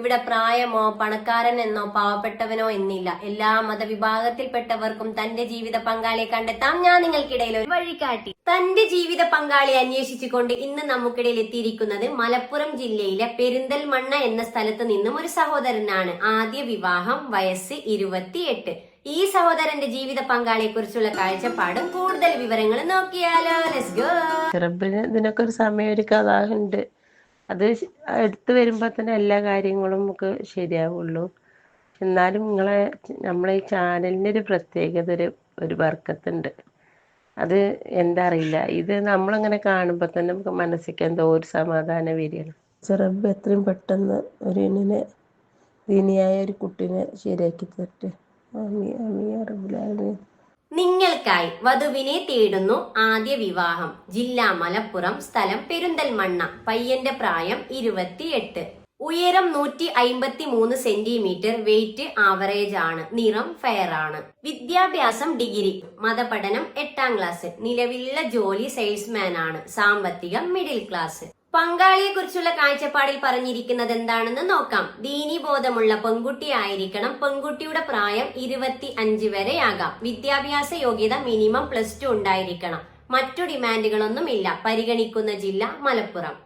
ഇവിടെ പ്രായമോ പണക്കാരൻ എന്നോ പാവപ്പെട്ടവനോ എന്നില്ല. എല്ലാ മതവിഭാഗത്തിൽപ്പെട്ടവർക്കും തന്റെ ജീവിത പങ്കാളിയെ കണ്ടെത്താം. ഞാൻ നിങ്ങൾക്കിടയിൽ ഒരു വഴികാട്ടി. തന്റെ ജീവിത പങ്കാളിയെ അന്വേഷിച്ചുകൊണ്ട് ഇന്ന് നമുക്കിടയിൽ എത്തിയിരിക്കുന്നത് മലപ്പുറം ജില്ലയിലെ പെരിന്തൽമണ്ണ എന്ന സ്ഥലത്ത് നിന്നും ഒരു സഹോദരനാണ്. ആദ്യ വിവാഹം വയസ്സ് ഇരുപത്തിയെട്ട്. ഈ സഹോദരന്റെ ജീവിത പങ്കാളിയെ കുറിച്ചുള്ള കാഴ്ചപ്പാടും കൂടുതൽ വിവരങ്ങൾ നോക്കിയാലോ. ലെറ്റ്സ് ഗോ ഇതിനൊക്കെ ഒരു സമയം ഒരു കഥാഹുണ്ട് അത് എടുത്തു വരുമ്പോൾ തന്നെ എല്ലാ കാര്യങ്ങളും നമുക്ക് ശരിയാവുള്ളൂ. എന്നാലും നിങ്ങളെ നമ്മളെ ഈ ചാനലിന് ഒരു പ്രത്യേകത ഒരു ഒരു വർക്കത്തുണ്ട്. അത് എന്താ അറിയില്ല. ഇത് നമ്മളിങ്ങനെ കാണുമ്പോൾ തന്നെ നമുക്ക് മനസ്സിക്ക് എന്തോ ഒരു സമാധാനം വരികയാണ്. റബ്ബ് എത്രയും പെട്ടെന്ന് ഒരു ഇന്നിനെ ദീനിയായ ഒരു കുട്ടീനെ ശരിയാക്കി തരട്ടെ. യാ റബ്ബുൽ ആലമീൻ നിങ്ങൾക്കായി വധുവിനെ തേടുന്നു ആദ്യ വിവാഹം. ജില്ല മലപ്പുറം സ്ഥലം പെരിന്തൽമണ്ണ. പയ്യന്റെ പ്രായം ഇരുപത്തിയെട്ട്. ഉയരം നൂറ്റി അയിമ്പത്തി മൂന്ന് സെന്റിമീറ്റർ. വെയിറ്റ് ആവറേജ് ആണ് നിറം ഫെയർ ആണ് വിദ്യാഭ്യാസം ഡിഗ്രി. മതപഠനം എട്ടാം ക്ലാസ്. നിലവിലുള്ള ജോലി സെയിൽസ്മാൻ ആണ് സാമ്പത്തികം മിഡിൽ ക്ലാസ്. പങ്കാളിയെ കുറിച്ചുള്ള കാഴ്ചപ്പാടിൽ പറഞ്ഞിരിക്കുന്നത് എന്താണെന്ന് നോക്കാം. ദീനി ബോധമുള്ള പെൺകുട്ടി ആയിരിക്കണം. പെൺകുട്ടിയുടെ പ്രായം ഇരുപത്തി അഞ്ച് വരെയാകാം. വിദ്യാഭ്യാസ യോഗ്യത മിനിമം പ്ലസ് ടു ഉണ്ടായിരിക്കണം. മറ്റു ഡിമാൻഡുകളൊന്നുമില്ല. പരിഗണിക്കുന്ന ജില്ല മലപ്പുറം.